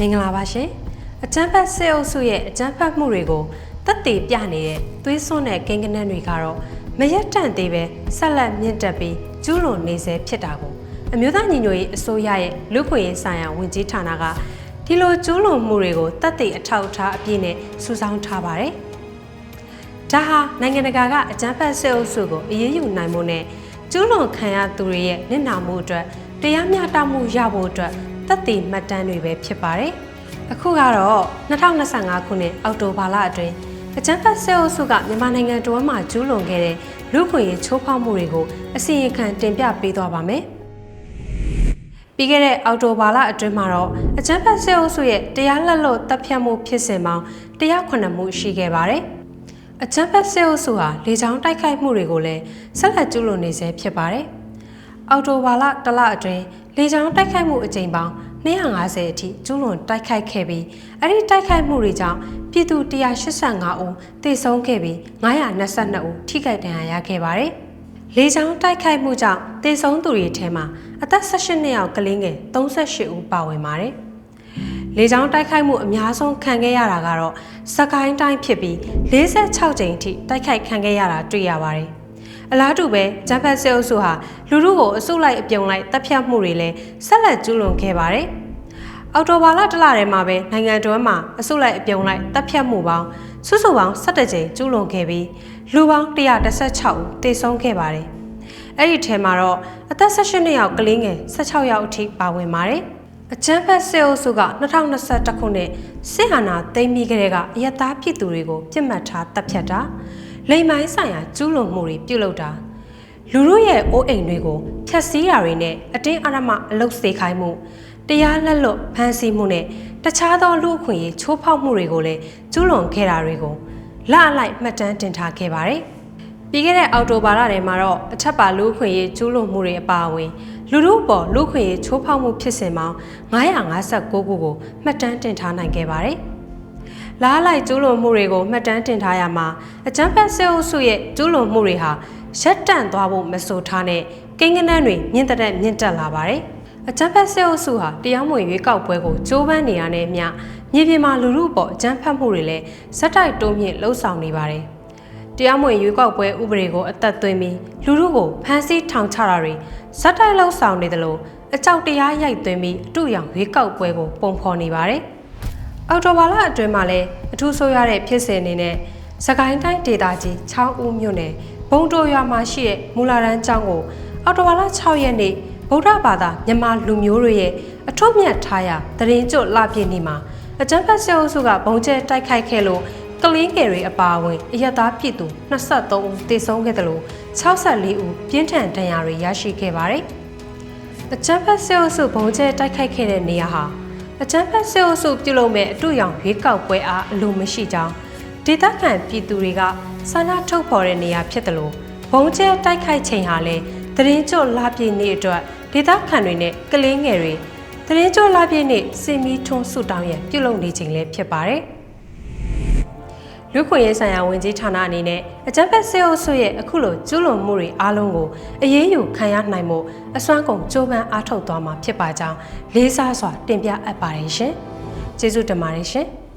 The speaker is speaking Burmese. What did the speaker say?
မင်္ဂလာပါရှင်အကျန်းဖတ်စစ်အုပ်စုရဲ့အကျန်းဖတ်မှုတွေကိုတက်တည်ပြနေတဲ့သွေးစွန်းတဲ့ကိန်းကနန်းတွေကတော့မရက်တန့်သေးပဲဆက်လက်မြင့်တက်ပြီးကျူးလွန်နေစေဖြစ်တာကိုအမျိုးသားညီညွတ်ရေးအစိုးရရဲ့လူ့ခွင့်ရေးဆိုင်ရာဝန်ကြီးဌာနကဒီလိုကျူးလွန်မှုတွေကိုတက်တည်အထောက်အထားအပြည့်နဲ့စုဆောင်းထားပါတယ်ဒါဟာနိုင်ငံတကာကအကြမ်းဖက်စစ်အုပ်စုကိုအရေးယူနိုင်မှုနဲ့ကျူးလွန်ခံရသူတွေရဲ့နစ်နာမှုအတွက်တရားမျှတမှုရဖို့အတွက် သက်သေမှတ်တမ်းတွေပဲဖြစ်ပါတယ်။အခုကတော့2025ခုနှစ်အောက်တိုဘာလအတွင်းအကြမ်းဖက်စစ်အုပ်စုကမြန်မာနိုင်ငံတော်မှာကျူးလွန်ခဲ့တဲ့လူ့ခွင့်ရေးချိုးဖောက်မှုတွေကိုအစီရင်ခံတင်ပြပေးသွားပါမယ်။ပြီးခဲ့တဲ့အောက်တိုဘာလအတွင်းမှာတော့အကြမ်းဖက်စစ်အုပ်စုရဲ့တရားလက်လွတ်တပ်ဖြတ်မှုဖြစ်စဉ်ပေါင်း109မှုရှိခဲ့ပါတယ်။အချမ်းဖက်စစ်အုပ်စုဟာလေကြောင်းတိုက်ခိုက်မှုတွေကိုလည်းဆက်လက်ကျူးလွန်နေဆဲဖြစ်ပါတယ်။အော်တိုဘာလတစ်လအတွင်း လေကြောင်းတိုက်ခိုက်မှုအကြိမ်ပေါင်း250အထိကျူးလွန်တိုက်ခိုက်ခဲ့ပြီးအဲ့ဒီတိုက်ခိုက်မှုတွေကြောင့်ပြည်သူ185ဦးသေဆုံးခဲ့ပြီး922ဦးထိခိုက်ဒဏ်ရာရခဲ့ပါတယ်။လေကြောင်းတိုက်ခိုက်မှုကြောင့်သေဆုံးသူတွေထဲမှာအသက်18နှစ်အောက်ကလေးငယ်38ဦးပါဝင်ပါတယ်။လေကြောင်းတိုက်ခိုက်မှုအများဆုံးခံခဲ့ရတာကတော့စကိုင်းတိုင်းဖြစ်ပြီး46ကြိမ်အထိတိုက်ခိုက်ခံခဲ့ရတာတွေ့ရပါတယ်။ အလားတူပဲဂျမ်ဖတ်စစ်အုပ်စုဟာလူထုကိုအစုလိုက်အပြုံလိုက်တပ်ဖြတ်မှုတွေလည်းဆက်လက်ကျူးလွန်ခဲ့ပါတယ်။အော်တိုဘာလတလထဲမှာပဲနိုင်ငံတော်မှာအစုလိုက်အပြုံလိုက်တပ်ဖြတ်မှုပေါင်းစုစုပေါင်း17ကြိမ်ကျူးလွန်ခဲ့ပြီးလူပေါင်း116ဦးသေဆုံးခဲ့ပါတယ်။အဲ့ဒီထဲမှာတော့အသက်18နှစ်ယောက်ကလေးငယ်16ယောက်အထိပါဝင်ပါတယ်။အချမ်းဖက်စစ်အုပ်စုက2021ခုနှစ်စစ်ဟာနာသိမ်းပြီးကလေးကအယက်သားပြည်သူတွေကိုပြစ်မှတ်ထားတပ်ဖြတ်တာ လိမ်မိုင်းဆိုင်ရာကျူးလွန်မှုတွေပြုလုပ်တာလူတို့ရဲ့အိုးအိမ်တွေကိုဖျက်ဆီးတာတွေနဲ့အတင်းအဓမ္မအလုပ်စေခိုင်းမှုတရားလက်လွတ်ဖမ်းဆီးမှုနဲ့တခြားသောလူအခွင့်အရေးချိုးဖောက်မှုတွေကိုလည်းကျူးလွန်ခဲ့တာတွေကိုလအလိုက်မှတ်တမ်းတင်ထားခဲ့ပါတယ်။ပြီးခဲ့တဲ့အော်တိုဘာလထဲမှာတော့အထက်ပါလူအခွင့်အရေးကျူးလွန်မှုတွေအပါအဝင်လူတို့ပေါ်လူခွင့်ရေးချိုးဖောက်မှုဖြစ်စဉ်ပေါင်း959ခုကိုမှတ်တမ်းတင်ထားနိုင်ခဲ့ပါတယ်။ လားလိုက်ကျူးလွန်မှုတွေကိုမှတ်တမ်းတင်ထားရမှာအကြမ်းဖက်စစ်အုပ်စုရဲ့ကျူးလွန်မှုတွေဟာရက်တန့်သွားဖို့မဆိုထားနဲ့ကိန်းဂဏန်းတွေမြင့်တက်မြင့်တက်လာပါတယ်။အကြမ်းဖက်စစ်အုပ်စုဟာတရားမဝင်ရွေးကောက်ပွဲကိုကြိုးပမ်းနေရတဲ့အမျှမြေပြင်မှာလူမှုပေါ်အကြမ်းဖက်မှုတွေလည်းဇက်တိုက်တိုးမြင့်လှုံ့ဆော်နေပါတယ်။တရားမဝင်ရွေးကောက်ပွဲဥပဒေကိုအသက်သွင်းပြီးလူမှုကိုဖမ်းဆီးထောင်ချတာတွေဇက်တိုက်လှုပ်ဆောင်နေတယ်လို့အကြောက်တရားရိုက်သွင်းပြီးအတူရောင်ရွေးကောက်ပွဲကိုပုံဖော်နေပါတယ်။ အော်တိုဘာလအတွင်းမှာလည်းအထူးဆိုးရတဲ့ဖြစ်စဉ်အနေနဲ့စကိုင်းတိုင်းဒေသကြီး6ဦးမြို့နယ်ဘုံတိုရွာမှာရှိတဲ့မူလာရန်ကျောင်းကိုအော်တိုဘာလ6ရက်နေ့ဗုဒ္ဓဘာသာမြန်မာလူမျိုးတွေရဲ့အထွတ်မြတ်ထားရာတရင်ကျွတ်လပြည့်နေ့မှာအကြံဖတ်ဆဲအုပ်စုကဘုံကျဲတိုက်ခိုက်ခဲ့လို့ကလင်းငယ်တွေအပါအဝင်အယက်သားပြည်သူ23ဦးသေဆုံးခဲ့တယ်လို့64ဦးပြင်းထန်ဒဏ်ရာတွေရရှိခဲ့ပါတယ်။အကြမ်းဖက်ဆဲအုပ်စုဘုံကျဲတိုက်ခိုက်ခဲ့တဲ့နေရာဟာ အကြမ်းဖက်ဆဲအုပ်စုပြုလုပ်မဲ့အတူရောင်ရွေးကောက်ပွဲအားအလိုမရှိကြောင်းဒေသခံပြည်သူတွေကဆန္ဒထုတ်ဖော်တဲ့နေရာဖြစ်တယ်လို့ဘုံကျဲတိုက်ခိုက်ချိန်ဟာလည်းတရင်ကျွတ်လာပြည့်နေ့အတွက်ဒေသခံတွေနဲ့ကလေးငယ်တွေတရင်ကျွတ်လာပြည့်နေ့စင်မီထွန်းဆုတောင်းရန်ပြုလုပ်နေချိန်လည်းဖြစ်ပါတယ်။ လူခွင့်ရေးဆိုင်ရာဝန်ကြီးဌာနအနေနဲ့အကြံဖက်စေအုပ်စုရဲ့အခုလိုကျူးလွန်မှုတွေအားလုံးကိုအရေးယူခံရနိုင်မှုအစွမ်းကုန်ကြိုးပမ်းအားထုတ်သွားမှာဖြစ်ပါကြောင်းလေးစားစွာတင်ပြအပ်ပါတယ်ရှင်။ကျေးဇူးတင်ပါတယ်ရှင်။